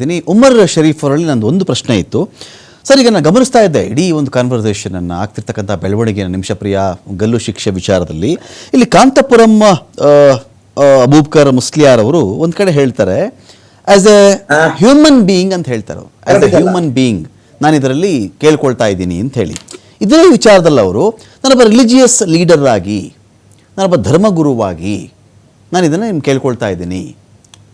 ಇದ್ದೀನಿ. ಉಮರ್ ಶರೀಫ್ ಅವರಲ್ಲಿ ನಂದು ಒಂದು ಪ್ರಶ್ನೆ ಇತ್ತು. ಸರ್ ಈಗ ನಾನು ಗಮನಿಸ್ತಾ ಇದ್ದೆ ಇಡೀ ಒಂದು ಕಾನ್ವರ್ಸೇಷನ್ ಅನ್ನು ಆಗ್ತಿರ್ತಕ್ಕಂಥ ಬೆಳವಣಿಗೆಯ ನಿಮಿಷಪ್ರಿಯ ಗಲ್ಲು ಶಿಕ್ಷೆ ವಿಚಾರದಲ್ಲಿ. ಇಲ್ಲಿ ಕಾಂತಪುರಂ ಅಬೂಬ್ಕರ್ ಮುಸ್ಲಿಯಾರ್ ಅವರು ಒಂದ್ ಕಡೆ ಹೇಳ್ತಾರೆ ಆಸ್ ಎ ಹ್ಯೂಮನ್ ಬೀಯಿಂಗ್ ಅಂತ ಹೇಳ್ತಾರೆ ಆಸ್ ಎ ಹ್ಯೂಮನ್ ಬೀಯಿಂಗ್ ನಾನು ಇದರಲ್ಲಿ ಕೇಳ್ಕೊಳ್ತಾ ಇದ್ದೀನಿ ಅಂತ ಹೇಳಿ. ಇದೇ ವಿಚಾರದಲ್ಲಿ ಅವರು ನಾನೊಬ್ಬ ರಿಲಿಜಿಯಸ್ ಲೀಡರ್ ಆಗಿ ನಾನೊಬ್ಬ ಧರ್ಮಗುರುವಾಗಿ ನಾನು ಇದನ್ನು ನಿಮ್ಗೆ ಕೇಳ್ಕೊಳ್ತಾ ಇದ್ದೀನಿ.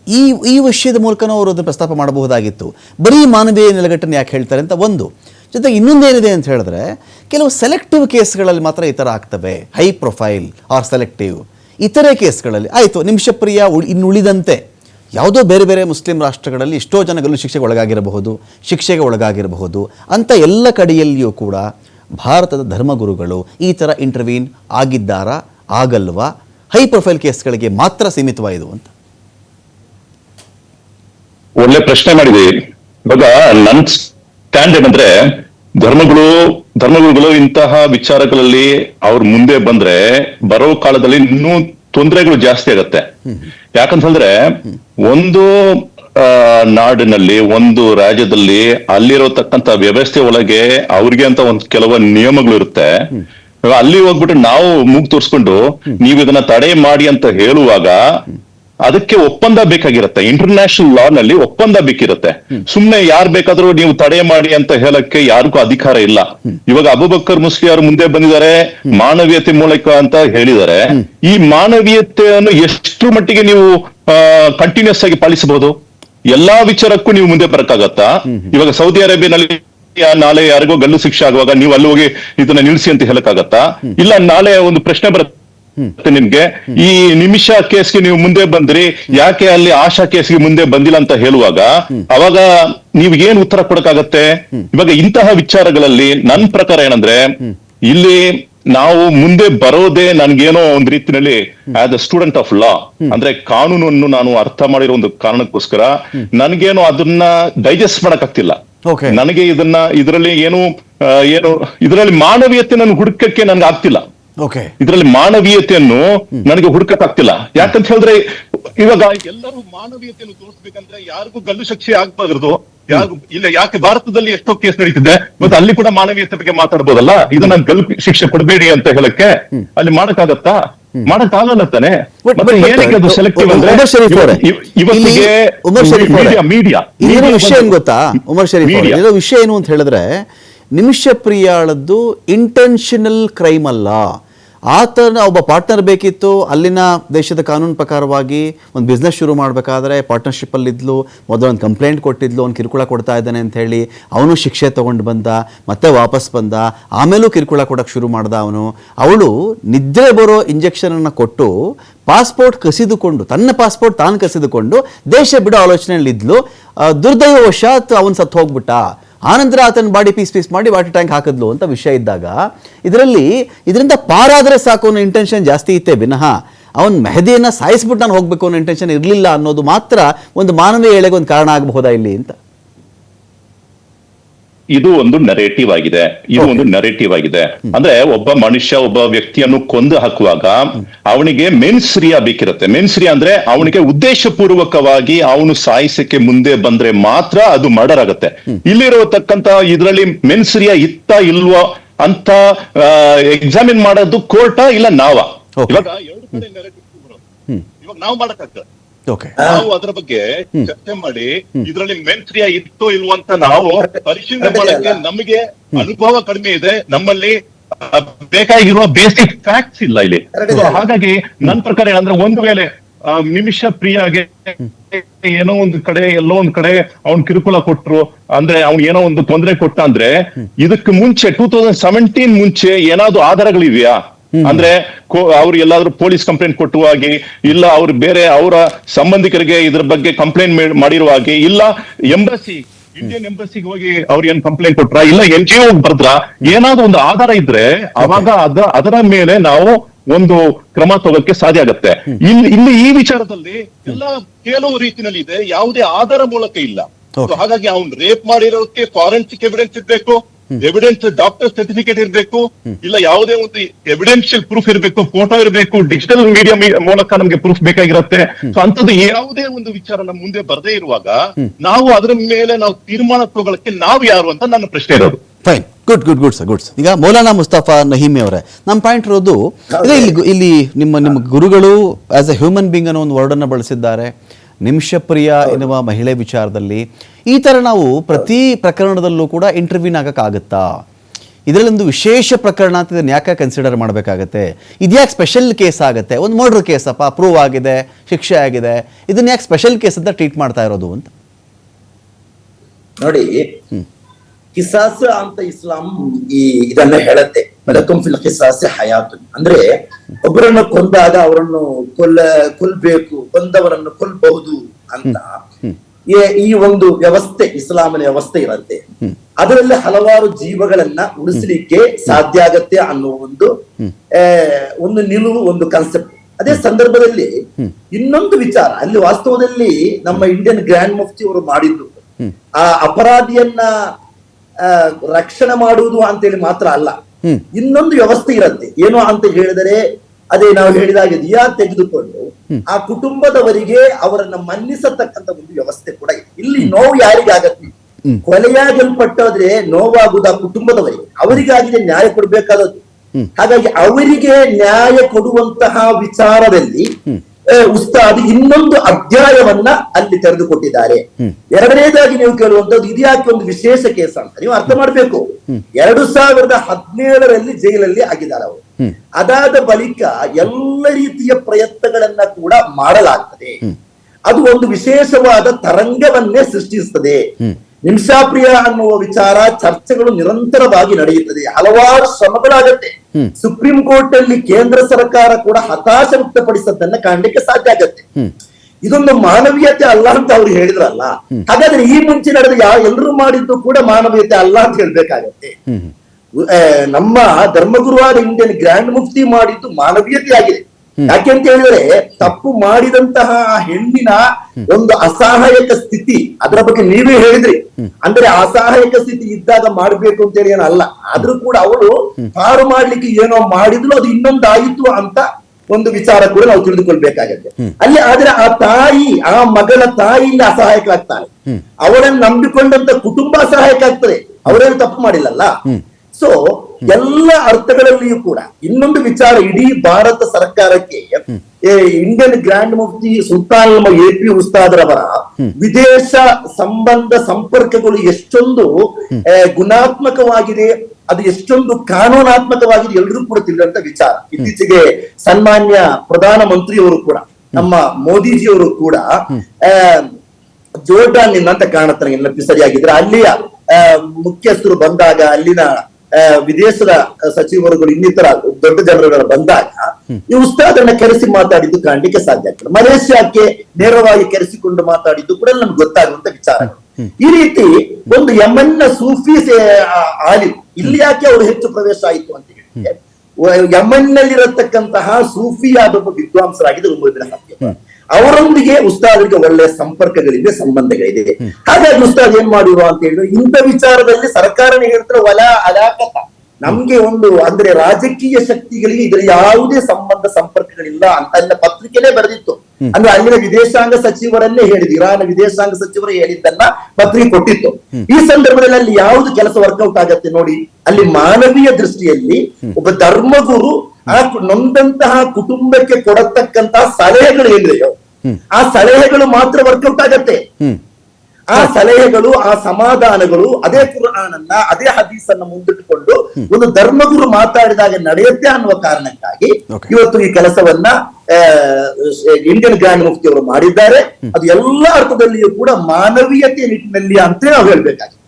ಈ ಈ ವಿಷಯದ ಮೂಲಕನೂ ಅವರು ಅದನ್ನು ಪ್ರಸ್ತಾಪ ಮಾಡಬಹುದಾಗಿತ್ತು. ಬರೀ ಮಾನವೀಯ ನೆಲೆಗಟ್ಟನ್ನು ಯಾಕೆ ಹೇಳ್ತಾರೆ ಅಂತ ಒಂದು. ಜೊತೆಗೆ ಇನ್ನೊಂದೇನಿದೆ ಅಂತ ಹೇಳಿದ್ರೆ, ಕೆಲವು ಸೆಲೆಕ್ಟಿವ್ ಕೇಸ್ಗಳಲ್ಲಿ ಮಾತ್ರ ಈ ಥರ ಆಗ್ತವೆ. High profile are selective. ಇತರೆ ಕೇಸ್ಗಳಲ್ಲಿ, ಆಯಿತು ನಿಮಿಷಪ್ರಿಯ ಉಳ್ ಇನ್ನುಳಿದಂತೆ ಯಾವುದೋ ಬೇರೆ ಬೇರೆ ಮುಸ್ಲಿಂ ರಾಷ್ಟ್ರಗಳಲ್ಲಿ ಎಷ್ಟೋ ಜನಗಳು ಶಿಕ್ಷೆಗೆ ಒಳಗಾಗಿರಬಹುದು ಶಿಕ್ಷೆಗೆ ಒಳಗಾಗಿರಬಹುದು. ಅಂತ ಎಲ್ಲ ಕಡೆಯಲ್ಲಿಯೂ ಕೂಡ ಭಾರತದ ಧರ್ಮಗುರುಗಳು ಈ ಥರ ಇಂಟರ್ವೀನ್ ಆಗಿದ್ದಾರಾ, ಆಗಲ್ವಾ? ಹೈ ಪ್ರೊಫೈಲ್ ಕೇಸ್ಗಳಿಗೆ ಮಾತ್ರ ಸೀಮಿತವಾಯಿತು ಅಂತ. ಒಳ್ಳೆ ಪ್ರಶ್ನೆ ಮಾಡಿದೆ. ಇವಾಗ ನನ್ ಸ್ಟ್ಯಾಂಡ್ ಏನಂದ್ರೆ ಧರ್ಮಗಳು ಧರ್ಮಗುರುಗಳು ಇಂತಹ ವಿಚಾರಗಳಲ್ಲಿ ಅವ್ರ ಮುಂದೆ ಬಂದ್ರೆ ಬರೋ ಕಾಲದಲ್ಲಿ ಇನ್ನೂ ತೊಂದರೆಗಳು ಜಾಸ್ತಿ ಆಗತ್ತೆ. ಯಾಕಂತಂದ್ರೆ ಒಂದು ಆ, ನಾಡಿನಲ್ಲಿ ಒಂದು ರಾಜ್ಯದಲ್ಲಿ ಅಲ್ಲಿರೋತಕ್ಕಂತ ವ್ಯವಸ್ಥೆ ಒಳಗೆ ಅವ್ರಿಗೆ ಅಂತ ಒಂದ್ ಕೆಲವು ನಿಯಮಗಳು ಇರುತ್ತೆ. ಅಲ್ಲಿ ಹೋಗ್ಬಿಟ್ಟು ನಾವು ಮೂಗ್ ತೋರ್ಸ್ಕೊಂಡು ನೀವು ಇದನ್ನ ತಡೆ ಮಾಡಿ ಅಂತ ಹೇಳುವಾಗ ಅದಕ್ಕೆ ಒಪ್ಪಂದ ಬೇಕಾಗಿರುತ್ತೆ. ಇಂಟರ್ನ್ಯಾಷನಲ್ ಲಾ ನಲ್ಲಿ ಒಪ್ಪಂದ ಬೇಕಿರುತ್ತೆ. ಸುಮ್ನೆ ಯಾರ್ ಬೇಕಾದ್ರೂ ನೀವು ತಡೆ ಮಾಡಿ ಅಂತ ಹೇಳಕ್ಕೆ ಯಾರಿಗೂ ಅಧಿಕಾರ ಇಲ್ಲ. ಇವಾಗ ಅಬುಬಕ್ಕರ್ ಮುಸ್ಲಿ ಅವರು ಮುಂದೆ ಬಂದಿದ್ದಾರೆ, ಮಾನವೀಯತೆ ಮೂಲಕ ಅಂತ ಹೇಳಿದ್ದಾರೆ. ಈ ಮಾನವೀಯತೆಯನ್ನು ಎಷ್ಟು ಮಟ್ಟಿಗೆ ನೀವು ಕಂಟಿನ್ಯೂಸ್ ಆಗಿ ಪಾಲಿಸಬಹುದು? ಎಲ್ಲಾ ವಿಚಾರಕ್ಕೂ ನೀವು ಮುಂದೆ ಬರಕ್ಕಾಗತ್ತಾ? ಇವಾಗ ಸೌದಿ ಅರೇಬಿಯಾನಲ್ಲಿ ನಾಳೆ ಯಾರಿಗೋ ಗಲ್ಲು ಶಿಕ್ಷೆ ಆಗುವಾಗ ನೀವು ಅಲ್ಲಿ ಹೋಗಿ ಇದನ್ನ ನಿಲ್ಲಿಸಿ ಅಂತ ಹೇಳಕ್ಕಾಗತ್ತಾ? ಇಲ್ಲ, ನಾಳೆ ಒಂದು ಪ್ರಶ್ನೆ ಬರುತ್ತೆ. ನಿಮ್ಗೆ ಈ ನಿಮಿಷ ಕೇಸ್ಗೆ ನೀವು ಮುಂದೆ ಬಂದ್ರಿ ಯಾಕೆ ಅಲ್ಲಿ ಆಶಾ ಕೇಸ್ಗೆ ಮುಂದೆ ಬಂದಿಲ್ಲ ಅಂತ ಹೇಳುವಾಗ ಅವಾಗ ನೀವು ಏನ್ ಉತ್ತರ ಕೊಡಕ್ಕಾಗತ್ತೆ? ಇವಾಗ ಇಂತಹ ವಿಚಾರಗಳಲ್ಲಿ ನನ್ ಪ್ರಕಾರ ಏನಂದ್ರೆ ಇಲ್ಲಿ ನಾವು ಮುಂದೆ ಬರೋದೇ ನನ್ಗೇನೋ ಒಂದ್ ರೀತಿನಲ್ಲಿ as a student of law ಅಂದ್ರೆ ಕಾನೂನನ್ನು ನಾನು ಅರ್ಥ ಮಾಡಿರೋ ಒಂದು ಕಾರಣಕ್ಕೋಸ್ಕರ ನನ್ಗೇನು ಅದನ್ನ ಡೈಜೆಸ್ಟ್ ಮಾಡಕ್ ಆಗ್ತಿಲ್ಲ. ನನಗೆ ಇದನ್ನ ಇದರಲ್ಲಿ ಏನು ಏನು ಇದರಲ್ಲಿ ಮಾನವೀಯತೆ ನನ್ಗೆ ಹುಡುಕಕ್ಕೆ ನನ್ಗೆ ಆಗ್ತಿಲ್ಲ ಇದರಲ್ಲಿ ಮಾನವೀಯತೆಯನ್ನು ನನಗೆ ಹುಡುಕಕ್ಕಾಗ್ತಿಲ್ಲ. ಯಾಕಂತ ಹೇಳಿದ್ರೆ ಇವಾಗ ಎಲ್ಲರೂ ಮಾನವೀಯತೆಯನ್ನು ತೋರಿಸ್ಬೇಕಂದ್ರೆ ಯಾರಿಗೂ ಗಲ್ಲು ಶಿಕ್ಷೆ ಆಗ್ಬಾರ್ದು. ಯಾರು ಇಲ್ಲ ಯಾಕೆ ಭಾರತದಲ್ಲಿ ಎಷ್ಟೋ ಕೇಸ್ ನಡೀತಿದೆ ಮತ್ತೆ ಅಲ್ಲಿ ಕೂಡ ಮಾನವೀಯತೆ ಬಗ್ಗೆ ಮಾತಾಡ್ಬೋದಲ್ಲ? ಇದನ್ನ ಗಲ್ಲು ಶಿಕ್ಷೆ ಕೊಡಬೇಡಿ ಅಂತ ಹೇಳಕ್ಕೆ ಅಲ್ಲಿ ಮಾಡಕ್ಕಾಗತ್ತಾ? ಮಾಡಕ್ಕಾಗಲ್ಲ ತಾನೆ. ಮತ್ತೆ ಏನಕ್ಕೆ ಅದು ಸೆಲೆಕ್ಟಿವ್ ಅಂದ್ರೆ ಇವತ್ತಿಗೆ ಉಮರ್ ಶರೀಫ್ ಅವರೇ, ಮೀಡಿಯಾ ಮೀಡಿಯಾ ವಿಷಯ ಏನ್ ಗೊತ್ತಾ? ಉಮರ್ ಶರೀಫ್ ವಿಷಯ ಏನು ಅಂತ ಹೇಳಿದ್ರೆ ನಿಮಿಷ ಪ್ರಿಯಾಳದ್ದು ಇಂಟೆನ್ಷನಲ್ ಕ್ರೈಮ್ ಅಲ್ಲ. ಆತನ ಒಬ್ಬ ಪಾರ್ಟ್ನರ್ ಬೇಕಿತ್ತು, ಅಲ್ಲಿನ ದೇಶದ ಕಾನೂನು ಪ್ರಕಾರವಾಗಿ ಒಂದು ಬಿಸ್ನೆಸ್ ಶುರು ಮಾಡಬೇಕಾದ್ರೆ ಪಾರ್ಟ್ನರ್ಶಿಪ್ಪಲ್ಲಿದ್ದಲು ಮೊದಲು ಒಂದು ಕಂಪ್ಲೇಂಟ್ ಕೊಟ್ಟಿದ್ಲು, ಅವ್ನು ಕಿರುಕುಳ ಕೊಡ್ತಾ ಇದ್ದಾನೆ ಅಂತ ಹೇಳಿ ಅವನು ಶಿಕ್ಷೆ ತೊಗೊಂಡು ಬಂದ, ಮತ್ತೆ ವಾಪಸ್ ಬಂದ, ಆಮೇಲೂ ಕಿರುಕುಳ ಕೊಡೋಕೆ ಶುರು ಮಾಡ್ದ ಅವನು. ಅವಳು ನಿದ್ರೆ ಬರೋ ಇಂಜೆಕ್ಷನನ್ನು ಕೊಟ್ಟು ಪಾಸ್ಪೋರ್ಟ್ ಕಸಿದುಕೊಂಡು, ತನ್ನ ಪಾಸ್ಪೋರ್ಟ್ ತಾನು ಕಸಿದುಕೊಂಡು ದೇಶ ಬಿಡೋ ಆಲೋಚನೆಯಲ್ಲಿದ್ದಲು ದುರ್ದೈವ ದುರ್ದೈವವಶಾತ್ ಅವನು ಸತ್ತು ಹೋಗ್ಬಿಟ್ಟ. ಆನಂತರ ಆತನ ಬಾಡಿ ಪೀಸ್ ಪೀಸ್ ಮಾಡಿ ವಾಟರ್ ಟ್ಯಾಂಕ್ ಹಾಕಿದ್ಲು ಅಂತ ವಿಷಯ ಇದ್ದಾಗ ಇದರಲ್ಲಿ ಇದರಿಂದ ಪಾರಾದರೆ ಸಾಕು ಅನ್ನೋ ಇಂಟೆನ್ಷನ್ ಜಾಸ್ತಿ ಇತ್ತೆ ವಿನಃ ಅವನ ಮೆಹದಿಯನ್ನು ಸಾಯಿಸ್ಬಿಟ್ಟು ನಾನು ಹೋಗ್ಬೇಕು ಅನ್ನೋ ಇಂಟೆನ್ಷನ್ ಇರಲಿಲ್ಲ ಅನ್ನೋದು ಮಾತ್ರ ಒಂದು ಮಾನವೀಯ ಎಳೆಗೆ ಒಂದು ಕಾರಣ ಆಗಬಹುದಾ ಇಲ್ಲಿ ಅಂತ. ಇದು ಒಂದು ನರೇಟಿವ್ ಆಗಿದೆ. ಇದು ಒಂದು ನರೇಟಿವ್ ಆಗಿದೆ. ಅಂದ್ರೆ ಒಬ್ಬ ಮನುಷ್ಯ ಒಬ್ಬ ವ್ಯಕ್ತಿಯನ್ನು ಕೊಂದು ಹಾಕುವಾಗ ಅವನಿಗೆ ಮೆನ್ಸ್ರಿಯ ಬೇಕಿರುತ್ತೆ. ಮೆನ್ಸ್ರಿಯ ಅಂದ್ರೆ ಅವನಿಗೆ ಉದ್ದೇಶಪೂರ್ವಕವಾಗಿ ಅವನು ಸಾಯಿಸಕ್ಕೆ ಮುಂದೆ ಬಂದ್ರೆ ಮಾತ್ರ ಅದು ಮರ್ಡರ್ ಆಗುತ್ತೆ. ಇಲ್ಲಿರತಕ್ಕಂತ ಇದರಲ್ಲಿ ಮೆನ್ಸ್ರಿಯ ಇತ್ತ ಇಲ್ವೋ ಅಂತ ಎಕ್ಸಾಮಿನ್ ಮಾಡೋದು ಕೋರ್ಟಾ ಇಲ್ಲ ನಾವಾ. ಇವಾಗ ಎರಡು ಕಡೆ narrative ಬರೋದು. ಇವಾಗ ನಾವು ಮಾಡಕ್ಕಾಗ್ತದೆ. ನಾವು ಅದರ ಬಗ್ಗೆ ಚರ್ಚೆ ಮಾಡಿ ಇದರಲ್ಲಿ ಮೆನ್ಸ್ರಿಯ ಇತ್ತು ಇಲ್ವಂತ ನಾವು ಪರಿಶೀಲನೆ ಮಾಡಕ್ಕೆ ನಮಗೆ ಅನುಭವ ಕಡಿಮೆ ಇದೆ. ನಮ್ಮಲ್ಲಿ ಬೇಕಾಗಿರುವ ಬೇಸಿಕ್ ಫ್ಯಾಕ್ಟ್ಸ್ ಇಲ್ಲ ಇಲ್ಲಿ. ಹಾಗಾಗಿ ನನ್ನ ಪ್ರಕಾರ ಏನಂದ್ರೆ ಒಂದು ವೇಳೆ ಆ, ನಿಮಿಷ ಪ್ರಿಯಾಗೆ ಏನೋ ಒಂದು ಕಡೆ ಎಲ್ಲೋ ಒಂದ್ ಕಡೆ ಅವ್ನ್ ಕಿರುಕುಳ ಕೊಟ್ರು ಅಂದ್ರೆ ಅವ್ನ್ ಏನೋ ಒಂದು ತೊಂದರೆ ಕೊಟ್ಟ ಅಂದ್ರೆ ಇದಕ್ಕೆ ಮುಂಚೆ ಟೂ ತೌಸಂಡ್ ಸೆವೆಂಟೀನ್ ಮುಂಚೆ ಏನಾದ್ರು ಆಧಾರಗಳಿವೆಯಾ? ಅಂದ್ರೆ ಅವ್ರು ಎಲ್ಲಾದ್ರೂ ಪೊಲೀಸ್ ಕಂಪ್ಲೇಂಟ್ ಕೊಟ್ಟುವಾಗಿ ಇಲ್ಲ ಅವ್ರು ಬೇರೆ ಅವರ ಸಂಬಂಧಿಕರಿಗೆ ಇದ್ರ ಬಗ್ಗೆ ಕಂಪ್ಲೇಂಟ್ ಮಾಡಿರುವ ಹಾಗೆ ಇಲ್ಲ ಎಂಬಸಿ ಇಂಡಿಯನ್ ಎಂಬಸಿಗೆ ಹೋಗಿ ಅವ್ರು ಏನ್ ಕಂಪ್ಲೇಂಟ್ ಕೊಟ್ರ ಇಲ್ಲ ಎನ್ ಜಿ ಬರ್ದ್ರ ಏನಾದ್ರು ಒಂದು ಆಧಾರ ಇದ್ರೆ ಅವಾಗ ಅದ ಅದರ ಮೇಲೆ ನಾವು ಒಂದು ಕ್ರಮ ತಗೋಕ್ಕೆ ಸಾಧ್ಯ ಆಗತ್ತೆ. ಇಲ್ಲಿ ಇಲ್ಲಿ ಈ ವಿಚಾರದಲ್ಲಿ ಎಲ್ಲ ಕೇಳುವ ರೀತಿನಲ್ಲಿ ಇದೆ ಯಾವುದೇ ಆಧಾರ ಮೂಲಕ ಇಲ್ಲ. ಹಾಗಾಗಿ ಅವ್ನು ರೇಪ್ ಮಾಡಿರೋದಕ್ಕೆ ಫಾರೆನ್ಸಿಕ್ ಎವಿಡೆನ್ಸ್ ಇರ್ಬೇಕು ಎವಿಡೆನ್ಸ್ ಡಾಕ್ಟರ್ ಸರ್ಟಿಫಿಕೇಟ್ ಇರಬೇಕು ಇಲ್ಲ ಯಾವುದೇ ಒಂದು ಎವಿಡೆನ್ಷಿಯಲ್ ಪ್ರೂಫ್ ಇರಬೇಕು ಫೋಟೋ ಇರಬೇಕು ಡಿಜಿಟಲ್ ಮೀಡಿಯಾ ಮೂಲಕ ನಮ್ಗೆ ಪ್ರೂಫ್ ಬೇಕಾಗಿರುತ್ತೆ. ಸೊ ಅಂತದ್ದು ಯಾವುದೇ ಒಂದು ವಿಚಾರ ನಮ್ಮ ಮುಂದೆ ಬರದೇ ಇರುವಾಗ ನಾವು ಅದರ ಮೇಲೆ ನಾವು ತೀರ್ಮಾನ ತಗೊಳಕ್ಕೆ ನಾವು ಯಾರು ಅಂತ ನನ್ನ ಪ್ರಶ್ನೆ ಇರೋದು. Fine good good good sir good ಈಗ ಮೌಲಾನಾ ಮುಸ್ತಫಾ ನಹೀಮಿ ಅವರೇ ನಮ್ಮ ಪಾಯಿಂಟ್ ಇರೋದು ಇಲ್ಲಿ ಇಲ್ಲಿ ನಿಮ್ಮ ನಿಮ್ಮ ಗುರುಗಳು ಆಸ್ ಎ ಹ್ಯೂಮನ್ ಬೀಂಗ್ ಅನ್ನೋ ಒಂದು ವರ್ಡನ್ನು ಬಳಸಿದ್ದಾರೆ. ನಿಮಿಷಪ್ರಿಯ ಎನ್ನುವ ಮಹಿಳೆ ವಿಚಾರದಲ್ಲಿ ಈ ಥರ ನಾವು ಪ್ರತಿ ಪ್ರಕರಣದಲ್ಲೂ ಕೂಡ ಇಂಟರ್ವ್ಯೂನ್ ಆಗಕ್ಕಾಗತ್ತಾ ಇದರಲ್ಲೊಂದು ವಿಶೇಷ ಪ್ರಕರಣ ಅಂತ ಇದನ್ನು ಯಾಕೆ ಕನ್ಸಿಡರ್ ಮಾಡಬೇಕಾಗತ್ತೆ? ಇದ್ಯಾಕೆ ಸ್ಪೆಷಲ್ ಕೇಸ್ ಆಗುತ್ತೆ? ಒಂದು ಮರ್ಡರ್ ಅಪ್ಪ ಪ್ರೂವ್ ಆಗಿದೆ ಶಿಕ್ಷೆ ಆಗಿದೆ. ಇದನ್ನ ಯಾಕೆ ಸ್ಪೆಷಲ್ ಕೇಸ್ ಅಂತ ಟ್ರೀಟ್ ಮಾಡ್ತಾ ಇರೋದು ಅಂತ? ನೋಡಿ ಕಿಸಾಸ್ ಅಂತ ಇಸ್ಲಾಂ ಈ ಇದನ್ನ ಹೇಳತ್ತೆ. ಮಲಕಂ ಫಿಲ್ ಕಿಸಾಸ ಹಯಾತುನ್. ಅಂದ್ರೆ ಒಬ್ಬರನ್ನ ಕೊಂದಾಗ ಅವರನ್ನು ಕೊಲ್ಲ ಕೊಲ್ಬೇಕು ಬಂದವರನ್ನು ಕೊಲ್ಬಹುದು ಅಂತ ಈ- ಒಂದು ವ್ಯವಸ್ಥೆ ಇಸ್ಲಾಮಿನ ವ್ಯವಸ್ಥೆ ಇರುತ್ತೆ ಅದರಲ್ಲಿ ಹಲವಾರು ಜೀವಗಳನ್ನ ಉಳಿಸಲಿಕ್ಕೆ ಸಾಧ್ಯ ಆಗತ್ತೆ ಅನ್ನೋ ಒಂದು ಒಂದು ನಿಲುವು ಒಂದು ಕಾನ್ಸೆಪ್ಟ್ ಅದೇ ಸಂದರ್ಭದಲ್ಲಿ ಇನ್ನೊಂದು ವಿಚಾರ ಅಲ್ಲಿ ವಾಸ್ತವದಲ್ಲಿ ನಮ್ಮ ಇಂಡಿಯನ್ ಗ್ರ್ಯಾಂಡ್ ಮುಫ್ತಿ ಅವರು ಮಾಡಿದ್ದು. ಆ ಅಪರಾಧಿಯನ್ನ ರಕ್ಷಣೆ ಮಾಡುವುದು ಅಂತೇಳಿ ಮಾತ್ರ ಅಲ್ಲ. ಇನ್ನೊಂದು ವ್ಯವಸ್ಥೆ ಇರುತ್ತೆ. ಏನು ಅಂತ ಹೇಳಿದರೆ ಅದೇ ನಾವು ಹೇಳಿದಾಗೆ ದಿಯಾ ತೆಗೆದುಕೊಂಡು ಆ ಕುಟುಂಬದವರಿಗೆ ಅವರನ್ನ ಮನ್ನಿಸತಕ್ಕಂತ ಒಂದು ವ್ಯವಸ್ಥೆ ಕೂಡ ಇದೆ. ಇಲ್ಲಿ ನೋವು ಯಾರಿಗಾಗತ್ತೆ ಕೊಲೆಯಾಗಲ್ಪಟ್ಟಾದ್ರೆ ನೋವಾಗುವುದು ಆ ಕುಟುಂಬದವರಿಗೆ. ಅವರಿಗಾಗಿದೆ ನ್ಯಾಯ ಕೊಡ್ಬೇಕಾದದ್ದು. ಹಾಗಾಗಿ ಅವರಿಗೆ ನ್ಯಾಯ ಕೊಡುವಂತಹ ವಿಚಾರದಲ್ಲಿ ಉಸ್ತಾದ್ ಇನ್ನೊಂದು ಅಧ್ಯಾಯವನ್ನ ಅಲ್ಲಿ ತೆರೆದುಕೊಟ್ಟಿದ್ದಾರೆ. ಎರಡನೇದಾಗಿ ನೀವು ಕೇಳುವಂತದ್ದು ಇದ್ಯಾಕೆ ಒಂದು ವಿಶೇಷ ಕೇಸ್ ಅಂತ? ನೀವು ಅರ್ಥ ಮಾಡ್ಬೇಕು. ಎರಡು ಸಾವಿರದ ಹದಿನೇಳರಲ್ಲಿ ಜೈಲಲ್ಲಿ ಆಗಿದ್ದಾರೆ ಅವರು. ಅದಾದ ಬಳಿಕ ಎಲ್ಲ ರೀತಿಯ ಪ್ರಯತ್ನಗಳನ್ನ ಕೂಡ ಮಾಡಲಾಗ್ತದೆ. ಅದು ಒಂದು ವಿಶೇಷವಾದ ತರಂಗವನ್ನೇ ಸೃಷ್ಟಿಸುತ್ತದೆ ಹಿಂಸಾಪ್ರಿಯ ಅನ್ನುವ ವಿಚಾರ ಚರ್ಚೆಗಳು ನಿರಂತರವಾಗಿ ನಡೆಯುತ್ತದೆ. ಹಲವಾರು ಶ್ರಮಗಳಾಗತ್ತೆ. ಸುಪ್ರೀಂ ಕೋರ್ಟ್ ಅಲ್ಲಿ ಕೇಂದ್ರ ಸರ್ಕಾರ ಕೂಡ ಹತಾಶ ವ್ಯಕ್ತಪಡಿಸದನ್ನ ಕಾಣಲಿಕ್ಕೆ ಸಾಧ್ಯ ಆಗತ್ತೆ. ಇದೊಂದು ಮಾನವೀಯತೆ ಅಲ್ಲ ಅಂತ ಅವ್ರು ಹೇಳಿದ್ರಲ್ಲ. ಹಾಗಾದ್ರೆ ಈ ಮುಂಚೆ ನಡೆದ ಯಾವ ಎಲ್ಲರೂ ಮಾಡಿದ್ದು ಕೂಡ ಮಾನವೀಯತೆ ಅಲ್ಲ ಅಂತ ಹೇಳ್ಬೇಕಾಗತ್ತೆ. ನಮ್ಮ ಧರ್ಮಗುರುವಾದ ಇಂಡಿಯನ್ ಗ್ರ್ಯಾಂಡ್ ಮುಫ್ತಿ ಮಾಡಿದ್ದು ಮಾನವೀಯತೆ ಆಗಿದೆ ಯಾಕೆ ಅಂತ ಹೇಳಿದ್ರೆ ತಪ್ಪು ಮಾಡಿದಂತಹ ಆ ಹೆಣ್ಣಿನ ಒಂದು ಅಸಹಾಯಕ ಸ್ಥಿತಿ ಅದರ ಬಗ್ಗೆ ನೀವೇ ಹೇಳಿದ್ರಿ. ಅಂದ್ರೆ ಅಸಹಾಯಕ ಸ್ಥಿತಿ ಇದ್ದಾಗ ಮಾಡ್ಬೇಕು ಅಂತ ಹೇಳಿ ಏನಲ್ಲ. ಆದ್ರೂ ಕೂಡ ಅವಳು ಪಾರು ಮಾಡ್ಲಿಕ್ಕೆ ಏನೋ ಮಾಡಿದ್ರು ಅದು ಇನ್ನೊಂದು ಆಯಿತು ಅಂತ ಒಂದು ವಿಚಾರ ಕೂಡ ನಾವು ತಿಳಿದುಕೊಳ್ಬೇಕಾಗತ್ತೆ. ಅಲ್ಲಿ ಆದ್ರೆ ಆ ತಾಯಿ ಆ ಮಗಳ ತಾಯಿ ಇಲ್ಲಿ ಅಸಹಾಯಕ ಆಗ್ತಾಳೆ ಅವಳನ್ನು ನಂಬಿಕೊಂಡಂತ ಕುಟುಂಬ ಅಸಹಾಯಕ ಆಗ್ತದೆ ಅವರೇನು ತಪ್ಪು ಮಾಡಿಲ್ಲಲ್ಲ? ಸೊ ಎಲ್ಲ ಅರ್ಥಗಳಲ್ಲಿಯೂ ಕೂಡ ಇನ್ನೊಂದು ವಿಚಾರ ಇಡೀ ಭಾರತ ಸರ್ಕಾರಕ್ಕೆ Indian grand Mufti Sultan A P ಉಸ್ತಾದ್ರವರ ವಿದೇಶ ಸಂಬಂಧ ಸಂಪರ್ಕಗಳು ಎಷ್ಟೊಂದು ಗುಣಾತ್ಮಕವಾಗಿದೆ ಅದು ಎಷ್ಟೊಂದು ಕಾನೂನಾತ್ಮಕವಾಗಿದೆ ಎಲ್ರಿಗೂ ಕೂಡ ತಿಳಿದಂತ ವಿಚಾರ. ಇತ್ತೀಚೆಗೆ ಸನ್ಮಾನ್ಯ ಪ್ರಧಾನ ಮಂತ್ರಿಯವರು ಕೂಡ ನಮ್ಮ ಮೋದಿಜಿಯವರು ಕೂಡ ಆ, ಜೋರ್ಡಾನ್ ಅಂತ ಕಾಣುತ್ತೆ ನೆನಪು ಸರಿಯಾಗಿದ್ರೆ. ಅಲ್ಲಿಯ ಮುಖ್ಯಸ್ಥರು ಬಂದಾಗ ಅಲ್ಲಿನ ವಿದೇಶದ ಸಚಿವರುಗಳು ಇನ್ನಿತರ ದೊಡ್ಡ ಜನರುಗಳು ಬಂದಾಗ ಈ ಉಸ್ತಾದನ್ನ ಕರೆಸಿ ಮಾತಾಡಿದ್ದು ಕಾಣಲಿಕ್ಕೆ ಸಾಧ್ಯ ಆಗ್ತದೆ. ಮಲೇಷ್ಯಾಕ್ಕೆ ನೇರವಾಗಿ ಕೆರೆಸಿಕೊಂಡು ಮಾತಾಡಿದ್ದು ಕೂಡ ನಮ್ಗೆ ಗೊತ್ತಾಗುವಂತ ವಿಚಾರಗಳು ಈ ರೀತಿ ಒಂದು ಯಮನ್ನ ಸೂಫಿ ಆಲಿ ಆಲಿಮ್ ಇಲ್ಲಿ ಯಾಕೆ ಅವರು ಹೆಚ್ಚು ಪ್ರವೇಶ ಆಯಿತು ಅಂತ ಹೇಳಿದ್ರೆ ಯಮನ್ನಲ್ಲಿರತಕ್ಕಂತಹ ಸೂಫಿಯಾದ ಒಬ್ಬ ವಿದ್ವಾಂಸರಾಗಿದೆ ಉಮರ್ಬಿನ್ ಹತ್ಯೆ ಅವರೊಂದಿಗೆ ಉಸ್ತಾದರಿಗೆ ಒಳ್ಳೆಯ ಸಂಪರ್ಕಗಳಿದೆ ಸಂಬಂಧಗಳಿದೆ. ಹಾಗಾಗಿ ಉಸ್ತಾದ್ ಏನ್ ಮಾಡುವ ಅಂತ ಹೇಳಿದ್ರೆ ಇಂಥ ವಿಚಾರದಲ್ಲಿ ಸರ್ಕಾರನೇ ಹೇಳ್ತಾರೆ ವಲ ಅಲಾಕತ ನಮ್ಗೆ ಒಂದು ಅಂದ್ರೆ ರಾಜಕೀಯ ಶಕ್ತಿಗಳಿಗೆ ಇದರ ಯಾವುದೇ ಸಂಬಂಧ ಸಂಪರ್ಕಗಳಿಲ್ಲ ಅಂತ ಅಲ್ಲಿನ ಪತ್ರಿಕೆನೇ ಬರೆದಿತ್ತು. ಅಂದ್ರೆ ಅಲ್ಲಿನ ವಿದೇಶಾಂಗ ಸಚಿವರನ್ನೇ ಹೇಳಿದ್ರು ಇರಾನ್ ವಿದೇಶಾಂಗ ಸಚಿವರು ಹೇಳಿದ್ದನ್ನ ಪತ್ರಿಕೆ ಕೊಟ್ಟಿತ್ತು. ಈ ಸಂದರ್ಭದಲ್ಲಿ ಅಲ್ಲಿ ಯಾವುದು ಕೆಲಸ ವರ್ಕೌಟ್ ಆಗತ್ತೆ ನೋಡಿ ಅಲ್ಲಿ ಮಾನವೀಯ ದೃಷ್ಟಿಯಲ್ಲಿ ಒಬ್ಬ ಧರ್ಮಗುರು ಆ ನೊಂದಂತಹ ಕುಟುಂಬಕ್ಕೆ ಕೊಡತಕ್ಕಂತಹ ಸಲಹೆಗಳು ಏನಿದೆಯೋ ಆ ಸಲಹೆಗಳು ಮಾತ್ರ ವರ್ಕೌಟ್ ಆಗತ್ತೆ. ಆ ಸಲಹೆಗಳು ಆ ಸಮಾಧಾನಗಳು ಅದೇ ಕುರಾನನ್ನ ಅದೇ ಹದೀಸನ್ನ ಮುಂದಿಟ್ಟುಕೊಂಡು ಒಂದು ಧರ್ಮಗುರು ಮಾತಾಡಿದಾಗ ನಡೆಯುತ್ತೆ ಅನ್ನುವ ಕಾರಣಕ್ಕಾಗಿ ಇವತ್ತು ಈ ಕೆಲಸವನ್ನ ಇಂಡಿಯನ್ ಗ್ರ್ಯಾಂಡ್ ಮುಫ್ತಿ ಅವರು ಮಾಡಿದ್ದಾರೆ. ಅದು ಎಲ್ಲಾ ಅರ್ಥದಲ್ಲಿಯೂ ಕೂಡ ಮಾನವೀಯತೆ ನಿಟ್ಟಿನಲ್ಲಿ ಅಂತ ನಾವು ಹೇಳ್ಬೇಕಾಗಿದೆ.